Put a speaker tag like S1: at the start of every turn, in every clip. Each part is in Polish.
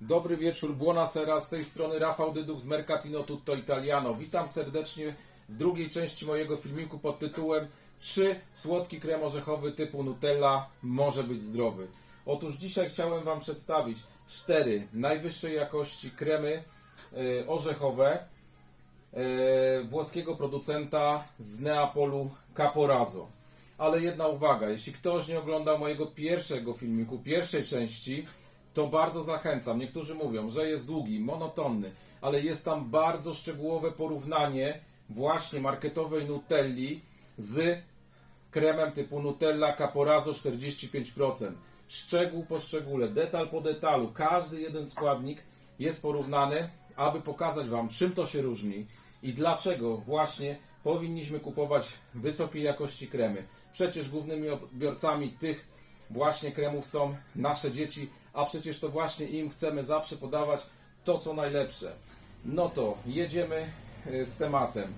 S1: Dobry wieczór, buonasera, z tej strony Rafał Dyduk z Mercatino Tutto Italiano. Witam serdecznie w drugiej części mojego filmiku pod tytułem Czy słodki krem orzechowy typu Nutella może być zdrowy? Otóż dzisiaj chciałem Wam przedstawić cztery najwyższej jakości kremy e, orzechowe e, włoskiego producenta z Neapolu Caporazzo. Ale jedna uwaga, jeśli ktoś nie oglądał mojego pierwszego filmiku, pierwszej części, to bardzo zachęcam. Niektórzy mówią, że jest długi, monotonny, ale jest tam bardzo szczegółowe porównanie właśnie marketowej Nutelli z kremem typu Nutella Caporazzo 45%. Szczegół po szczególe, detal po detalu, każdy jeden składnik jest porównany, aby pokazać Wam, czym to się różni i dlaczego właśnie powinniśmy kupować wysokiej jakości kremy. Przecież głównymi odbiorcami tych właśnie kremów są nasze dzieci, a przecież to właśnie im chcemy zawsze podawać to, co najlepsze. No to jedziemy y, z tematem.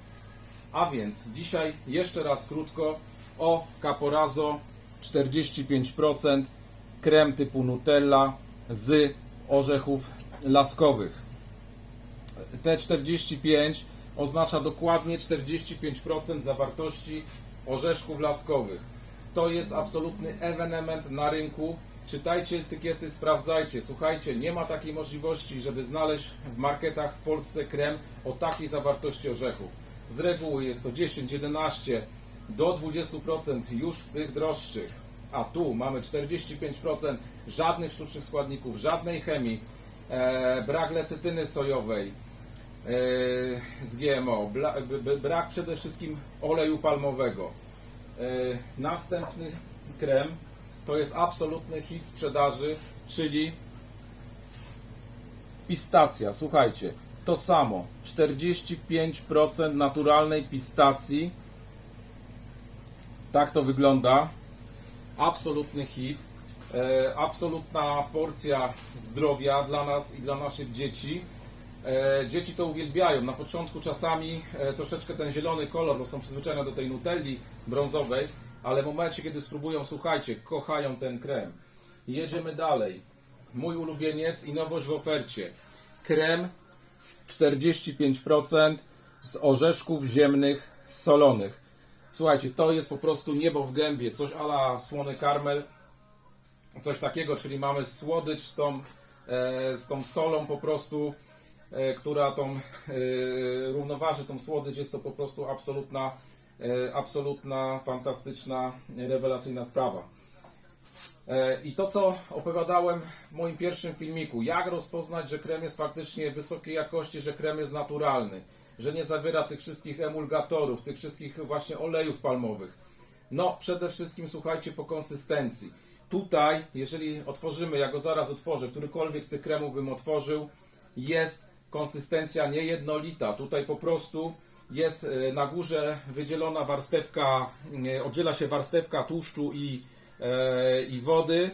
S1: A więc dzisiaj jeszcze raz krótko o Caporazzo 45% krem typu Nutella z orzechów laskowych. Te 45 oznacza dokładnie 45% zawartości orzeszków laskowych. To jest absolutny ewenement na rynku. Czytajcie etykiety, sprawdzajcie. Słuchajcie, nie ma takiej możliwości, żeby znaleźć w marketach w Polsce krem o takiej zawartości orzechów. Z reguły jest to 10, 11 do 20% już w tych droższych. A tu mamy 45%, żadnych sztucznych składników, żadnej chemii, e, brak lecytyny sojowej, e, z GMO, bla, b, brak przede wszystkim oleju palmowego. E, następny krem to jest absolutny hit sprzedaży, czyli pistacja. Słuchajcie, to samo 45% naturalnej pistacji. Tak to wygląda. Absolutny hit. E, absolutna porcja zdrowia dla nas i dla naszych dzieci. E, dzieci to uwielbiają. Na początku czasami e, troszeczkę ten zielony kolor, bo są przyzwyczajone do tej nutelli brązowej, ale w momencie, kiedy spróbują, słuchajcie, kochają ten krem. Jedziemy dalej. Mój ulubieniec i nowość w ofercie. Krem 45% z orzeszków ziemnych solonych. Słuchajcie, to jest po prostu niebo w gębie, coś ala słony karmel, coś takiego, czyli mamy słodycz z tą, e, z tą solą po prostu, e, która tą e, równoważy tą słodycz, jest to po prostu absolutna, absolutna, fantastyczna, rewelacyjna sprawa. E, I to, co opowiadałem w moim pierwszym filmiku, jak rozpoznać, że krem jest faktycznie wysokiej jakości, że krem jest naturalny, że nie zawiera tych wszystkich emulgatorów, tych wszystkich właśnie olejów palmowych. No, przede wszystkim słuchajcie po konsystencji. Tutaj, jeżeli otworzymy, ja go zaraz otworzę, którykolwiek z tych kremów bym otworzył, jest konsystencja niejednolita. Tutaj po prostu jest e, na górze wydzielona warstewka, e, oddziela się warstewka tłuszczu i, e, i wody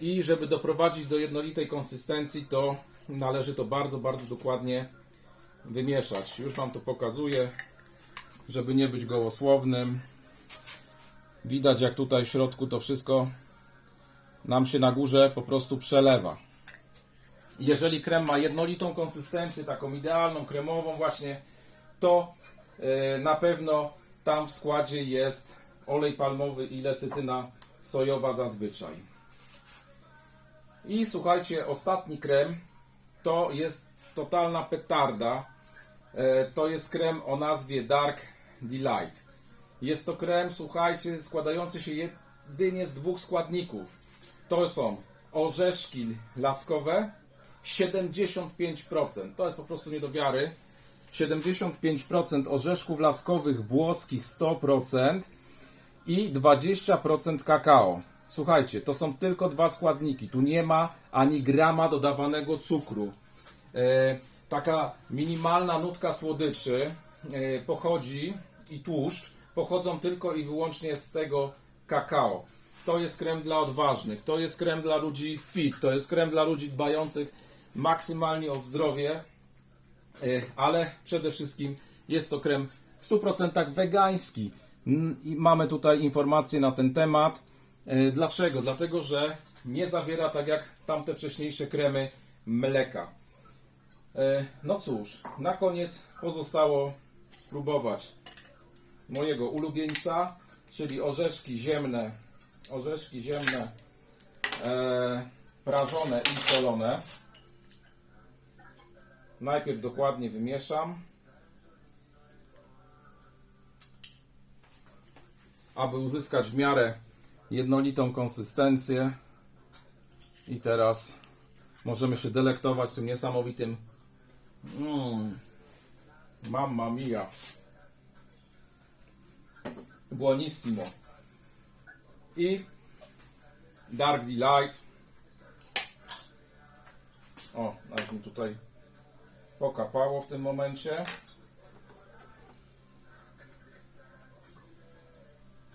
S1: i żeby doprowadzić do jednolitej konsystencji, to należy to bardzo, bardzo dokładnie wymieszać. Już Wam to pokazuję, żeby nie być gołosłownym. Widać jak tutaj w środku to wszystko nam się na górze po prostu przelewa. Jeżeli krem ma jednolitą konsystencję, taką idealną, kremową właśnie, to e, na pewno tam w składzie jest olej palmowy i lecytyna sojowa zazwyczaj. I słuchajcie, ostatni krem to jest totalna petarda. E, To jest krem o nazwie Dark Delight. Jest to krem, słuchajcie, składający się jedynie z dwóch składników. To są orzeszki laskowe 75%. To jest po prostu nie do wiary. 75% orzeszków laskowych włoskich 100% i 20% kakao. Słuchajcie, to są tylko dwa składniki. Tu nie ma ani grama dodawanego cukru. E, taka minimalna nutka słodyczy e, pochodzi i tłuszcz pochodzą tylko i wyłącznie z tego kakao. To jest krem dla odważnych, to jest krem dla ludzi fit, to jest krem dla ludzi dbających maksymalnie o zdrowie, ale przede wszystkim jest to krem w 100% wegański. Mm, I mamy tutaj informacje na ten temat. E, Dlaczego? Dlatego, że nie zawiera, tak jak tamte wcześniejsze kremy, mleka. E, No cóż, na koniec pozostało spróbować mojego ulubieńca, czyli orzeszki ziemne, orzeszki ziemne e, prażone i solone. Najpierw dokładnie wymieszam, aby uzyskać w miarę jednolitą konsystencję. I teraz możemy się delektować tym niesamowitym. Mm, mamma mia. Buonissimo. I Dark Delight. O, aż mi tutaj pokapało w tym momencie.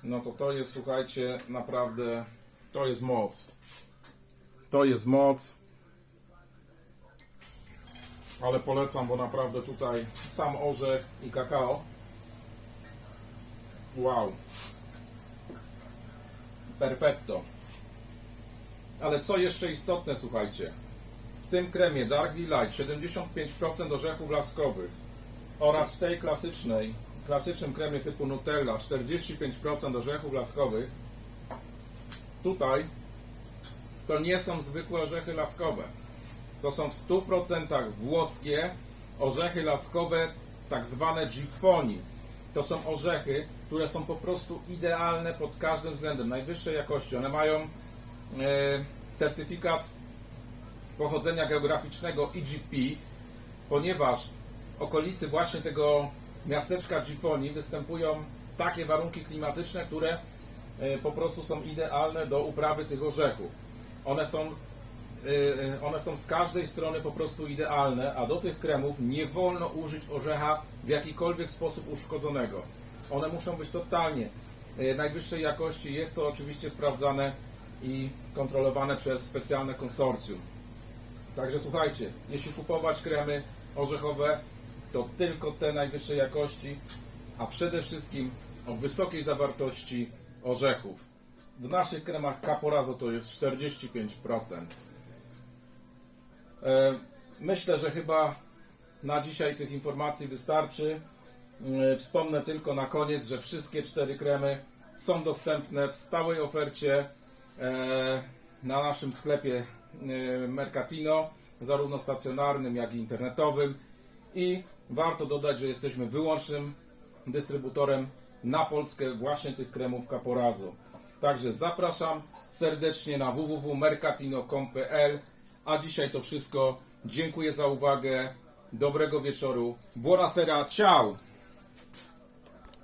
S1: No to to jest, słuchajcie, naprawdę to jest moc. To jest moc. Ale polecam, bo naprawdę tutaj sam orzech i kakao. Wow. Perfetto. Ale co jeszcze istotne, słuchajcie w tym kremie Dark Delight 75% orzechów laskowych oraz w tej klasycznej klasycznym kremie typu Nutella 45% orzechów laskowych tutaj to nie są zwykłe orzechy laskowe. To są w 100% włoskie orzechy laskowe, tak zwane Gifoni. To są orzechy, które są po prostu idealne pod każdym względem, najwyższej jakości. One mają e, certyfikat pochodzenia geograficznego EGP, ponieważ w okolicy właśnie tego miasteczka Gifoni występują takie warunki klimatyczne, które e, po prostu są idealne do uprawy tych orzechów. One są, e, one są z każdej strony po prostu idealne, a do tych kremów nie wolno użyć orzecha w jakikolwiek sposób uszkodzonego. One muszą być totalnie e, najwyższej jakości. Jest to oczywiście sprawdzane i kontrolowane przez specjalne konsorcjum. Także słuchajcie, jeśli kupować kremy orzechowe, to tylko te najwyższej jakości, a przede wszystkim o wysokiej zawartości orzechów. W naszych kremach Caporazo to jest 45%. E, Myślę, że chyba na dzisiaj tych informacji wystarczy. E, Wspomnę tylko na koniec, że wszystkie cztery kremy są dostępne w stałej ofercie e, na naszym sklepie Mercatino, zarówno stacjonarnym, jak i internetowym. I warto dodać, że jesteśmy wyłącznym dystrybutorem na Polskę właśnie tych kremów Caporazo. Także zapraszam serdecznie na www.mercatino.com.pl A dzisiaj to wszystko. Dziękuję za uwagę. Dobrego wieczoru. Buonasera. Ciao!